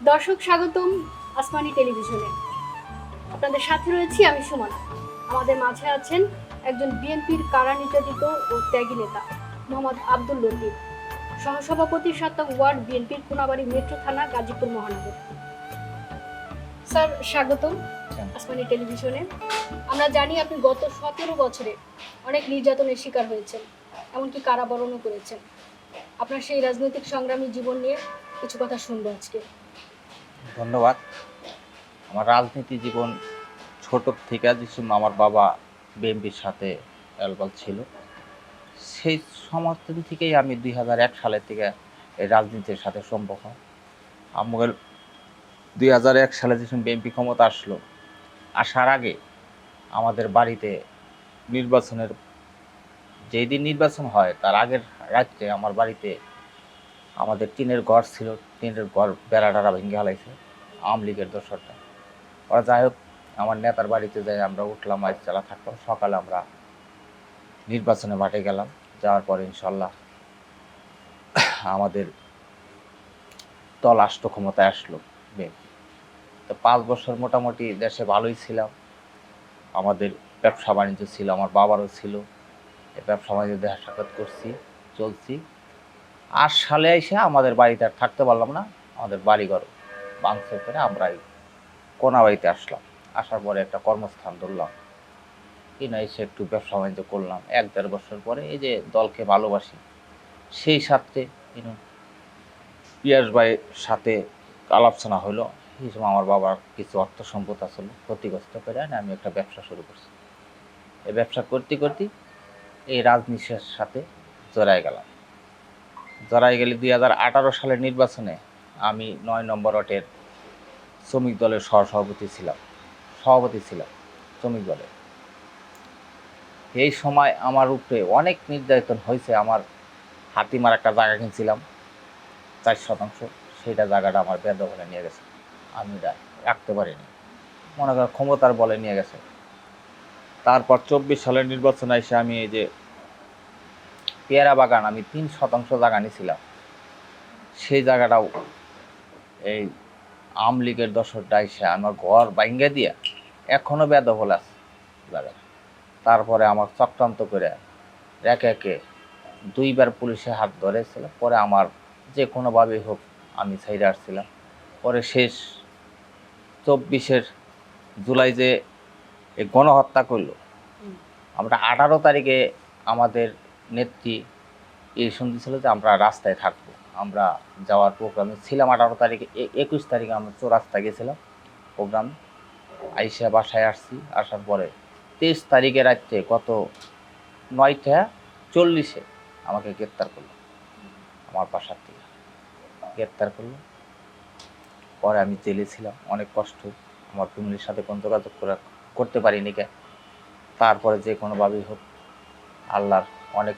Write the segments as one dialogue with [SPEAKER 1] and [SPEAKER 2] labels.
[SPEAKER 1] দর্শক স্বাগতম আসমানি টেলিভিশনে। আপনাদের সাথে রয়েছি আমি সুমনা। আমাদের মাঝে আছেন একজন বিএনপির কারা নির্যাতিত ও ত্যাগী নেতা মোহাম্মদ আব্দুল লতিফ। সহসভাপতি সাতক ওয়ার্ড বিএনপির কোনাবাড়ি মেট্রো থানা গাজীপুর মহানগর। স্যার স্বাগতম আসমানি টেলিভিশনে। আমরা জানি আপনি গত সতেরো বছরে অনেক নির্যাতনের শিকার হয়েছেন এমনকি কারাবরণও করেছেন। আপনার সেই রাজনৈতিক সংগ্রামী জীবন নিয়ে কিছু কথা শুনব আজকে।
[SPEAKER 2] ধন্যবাদ। আমার রাজনীতি জীবন ছোট থেকে যেসব আমার বাবা বিএনপির সাথে অ্যালবাল ছিল। সেই সমর্থন থেকেই আমি দুই হাজার এক সালের থেকে এই রাজনীতির সাথে সম্পর্ক। আমাদের দুই হাজার এক সালে যখন বিএনপি ক্ষমতা আসলো, আসার আগে আমাদের বাড়িতে নির্বাচনের, যেই দিন নির্বাচন হয়, তার আগের রাত্রে আমার বাড়িতে আমাদের টিনের ঘর ছিল, টিনের ঘর বেড়াটারা ভেঙে হালাইছে আওয়ামী লীগের দোসরটা ওরা যাই হোক, আমার নেতার বাড়িতে যাই আমরা উঠলাম আজ চালা থাকলাম সকালে আমরা নির্বাচনে মাঠে গেলাম, যাওয়ার পরে ইনশাল্লাহ আমাদের দল রাষ্ট্র ক্ষমতায় আসলো তো পাঁচ বছর মোটামুটি দেশে ভালোই ছিলাম। আমাদের ব্যবসা বাণিজ্য ছিল, আমার বাবারও ছিল। ব্যবসা বাণিজ্য দেখা সাক্ষাৎ করছি, চলছি। আট সালে এসে আমাদের বাড়িতে আর থাকতে পারলাম না। আমাদের বাড়িঘর ভাঙচুর করে আমরা এই কোনা বাড়িতে আসলাম। আসার পরে একটা কর্মস্থান ধরলাম। কিনা এসে একটু ব্যবসা বাণিজ্য করলাম। এক দেড় বছর পরে এই যে দলকে ভালোবাসি, সেই সাথে ইনো পিয়াস ভাইয়ের সাথে আলোচনা হলো এই সময় আমার বাবার কিছু অর্থ সম্পদ আসলো ক্ষতিগ্রস্ত করে আমি একটা ব্যবসা শুরু করছি। এই ব্যবসা করতে করতে এই রাজনীতির সাথে জড়ায় গেলাম। জড়াই গেলে দুই হাজার আঠারো সালের নির্বাচনে আমি নয় নম্বর ওয়ার্ডের শ্রমিক দলের সহসভাপতি ছিলাম, সভাপতি ছিলাম শ্রমিক দলের। এই সময় আমার উপরে অনেক নির্যাতন হয়েছে, আমার হাতিমার একটা জায়গা কিনছিলাম, চার শতাংশ, সেইটা জায়গাটা আমার বেদখলে নিয়ে গেছে, আমি রাখতে পারিনি। মনে করেন ক্ষমতার বলে নিয়ে গেছে। তারপর চব্বিশ সালের নির্বাচনে এসে আমি এই যে পেয়ারা বাগান আমি তিন শতাংশ জায়গা নিয়েছিলাম সেই জায়গাটাও এই আওয়ামী লীগের দশরটা এসে আমার ঘর ভাঙ্গে দিয়া এখনও বেদখল আছে তারপরে আমার চক্রান্ত করে একে একে দুইবার পুলিশে হাত ধরেছিল পরে আমার যে কোনোভাবেই হোক আমি সাইডে আসছিলাম। পরে শেষ চব্বিশের জুলাই যে এই গণহত্যা করল আমরা আঠারো তারিখে আমাদের নেত্রী এই শুনতেছিল যে আমরা রাস্তায় থাকব। আমরা যাওয়ার প্রোগ্রামে ছিলাম আঠারো তারিখে একুশ তারিখে আমরা চৌরাস্তা গেছিলাম প্রোগ্রাম আইসা বাসায় আসছি, আসার পরে তেইশ তারিখে রাত্রে গত নয়টা চল্লিশে আমাকে গ্রেপ্তার করল, আমার বাসার থেকে। গ্রেপ্তার করল, পরে আমি জেলে ছিলাম, অনেক কষ্ট, আমার ফ্যামিলির সাথে কোনো যোগাযোগ করা, করতে পারিনি কে। তারপরে যে কোনোভাবেই হোক আল্লাহর অনেক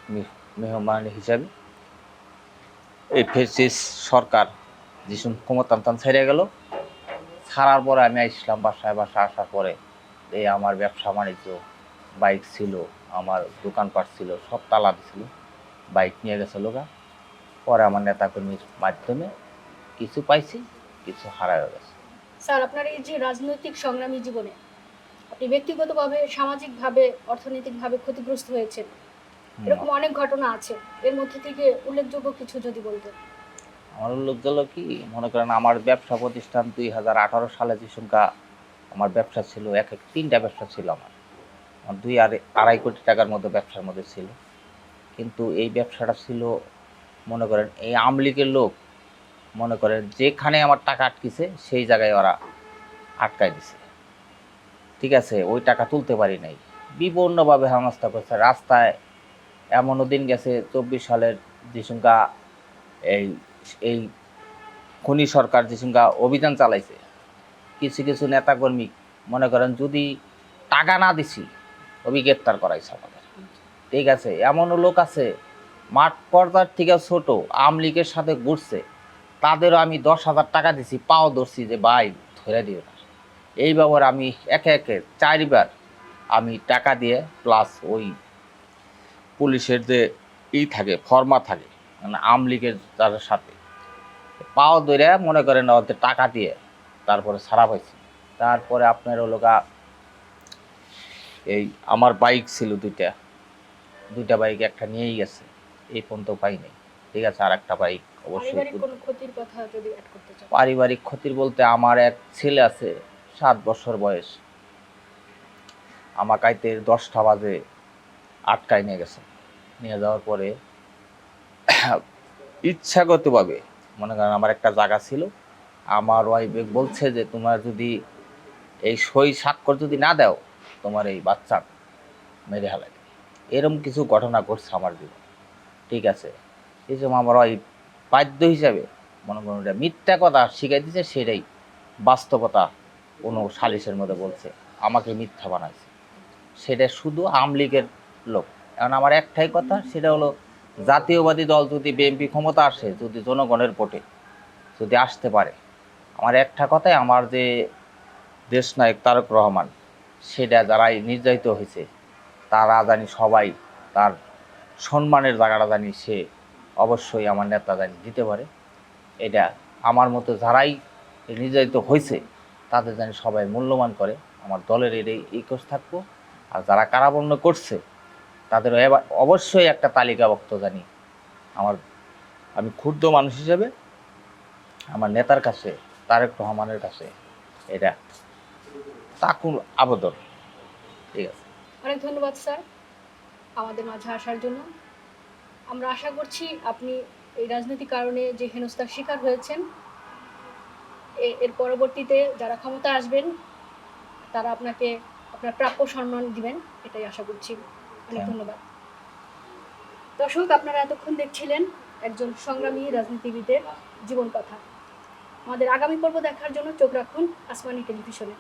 [SPEAKER 2] মেহমানি হিসাবে। এই ফেসিস সরকার যেসব ক্ষমতান্তন ছেড়ে গেল, ছাড়ার পরে আমি আসলাম বাসায় বাসা আসার পরে এই আমার ব্যবসা বাণিজ্য, বাইক ছিল, আমার দোকানপাট ছিল, সব তালা দিছিল, বাইক নিয়ে গেছে লোকা। পরে আমার নেতাকর্মীর মাধ্যমে কিছু পাইছি, কিছু হারায় গেছে।
[SPEAKER 1] স্যার, আপনার এই যে রাজনৈতিক সংগ্রামী জীবনে আপনি ব্যক্তিগতভাবে সামাজিকভাবে অর্থনৈতিকভাবে ক্ষতিগ্রস্ত হয়েছেন। এরকম অনেক ঘটনা আছে। এর মধ্যে থেকে উল্লেখযোগ্য কিছু যদি বলতেন।
[SPEAKER 2] আমার গেল কি মনে করেন আমার ব্যবসা প্রতিষ্ঠান দুই হাজার আঠারো সালে যে সংখ্যা আমার ব্যবসা ছিল এক এক তিনটা ব্যবসা ছিল আমার। আমার দুই আড়াই আড়াই কোটি টাকার মতো ব্যবসার মধ্যে ছিল। কিন্তু এই ব্যবসাটা ছিল মনে করেন এই আমলিকের লোক মনে করেন যেখানে আমার টাকা আটকিছে সেই জায়গায় ওরা আটকায় দিছে। ঠিক আছে, ওই টাকা তুলতে পারি নাই। বিভিন্নভাবে হেনস্থা করছে। রাস্তায় এমনও দিন গেছে, চব্বিশ সালের যে সংখ্যা এই এই খনি সরকার যে সংখ্যা অভিযান চালাইছে, কিছু কিছু নেতাকর্মী মনে করেন যদি টাকা না দিছি অভি গ্রেপ্তার করাইছে আমাদের। ঠিক আছে, এমনও লোক আছে, মাঠ পর্দার থেকে ছোট, আওয়াম লীগের সাথে ঘুরছে, তাদেরও আমি দশ হাজার টাকা দিছি, পাও ধরছি যে, ভাই, ধরে দিও না। এই ব্যাপারে আমি একে একে চারবার আমি টাকা দিয়ে প্লাস ওই পুলিশের যে ই থাকে ফর্মা থাকে মানে আওয়াম লীগের তাদের সাথে। পাও ধরে মনে করেন ওদের টাকা দিয়ে তারপরে সারা পাইছি। তারপরে আপনার হলো গা এই আমার বাইক ছিল দুইটা। দুইটা বাইক একটা নিয়েই গেছে এই পর্যন্ত পাই নাই। ঠিক আছে আর একটা বাইক অবশ্যই
[SPEAKER 1] পারিবারিক কোনো ক্ষতির কথা যদি অ্যাড করতে চান।
[SPEAKER 2] পারিবারিক ক্ষতির বলতে আমার এক ছেলে আছে সাত বছর বয়স। আমার কাইতে দশটা বাজে আটকায় নিয়ে গেছে। নিয়ে যাওয়ার পরে ইচ্ছাগতভাবে, মনে করেন আমার একটা জায়গা ছিল, আমার ওয়াইফ বলছে যে, তোমার যদি এই সই স্বাক্ষর যদি না দাও, তোমার এই বাচ্চা মেরে হালাই এরকম কিছু ঘটনা ঘটছে আমার জীবনে। ঠিক আছে? এই আমার ওয়াইফ বাধ্য হিসাবে, মনে করুন এটা মিথ্যা কথা শিখাই দিচ্ছে সেটাই বাস্তবতা কোনো সালিশের মধ্যে বলছে, আমাকে মিথ্যা বানাইছে। সেটা শুধু আমলিগের লোক। এখন আমার একটাই কথা, সেটা হলো জাতীয়বাদী দল যদি বিএনপি ক্ষমতা আসে, যদি জনগণের ভোটে যদি আসতে পারে, আমার একটা কথাই, আমার যে দেশ নায়ক তারক রহমান, সেটা যারাই নির্যাতিত হয়েছে, তারা জানি সবাই তার সম্মানের জায়গাটা জানি সে অবশ্যই আমার নেতা জানি দিতে পারে। এটা আমার মতো যারাই নির্যাতিত হয়েছে তাদের জানি সবাই মূল্যবান করে। আমার দলের এটাই ইকোস থাকব। আর যারা কারাবরণ করছে তাদের অবশ্যই একটা তালিকাভুক্ত জানি। আমার, আমি ক্ষুদ্র মানুষ হিসেবে, আমার নেতার কাছে, তারেক রহমানের কাছে এটা তাকুল আবেদন। ঠিক আছে।
[SPEAKER 1] অনেক ধন্যবাদ, স্যার, আমাদের মাঝে আসার জন্য। আমরা আশা করছি আপনি এই রাজনৈতিক কারণে যে হেনস্থার শিকার হয়েছেন এর পরবর্তীতে যারা ক্ষমতা আসবেন তারা আপনাকে আপনার প্রাপ্য সম্মান দিবেন এটাই আশা করছি। অনেক
[SPEAKER 2] হ্যাঁ।
[SPEAKER 1] ধন্যবাদ। দর্শক আপনারা এতক্ষণ দেখছিলেন একজন সংগ্রামী রাজনীতিবিদের জীবন কথা। আমাদের আগামী পর্ব দেখার জন্য চোখ রাখুন আসমানি টেলিভিশনে।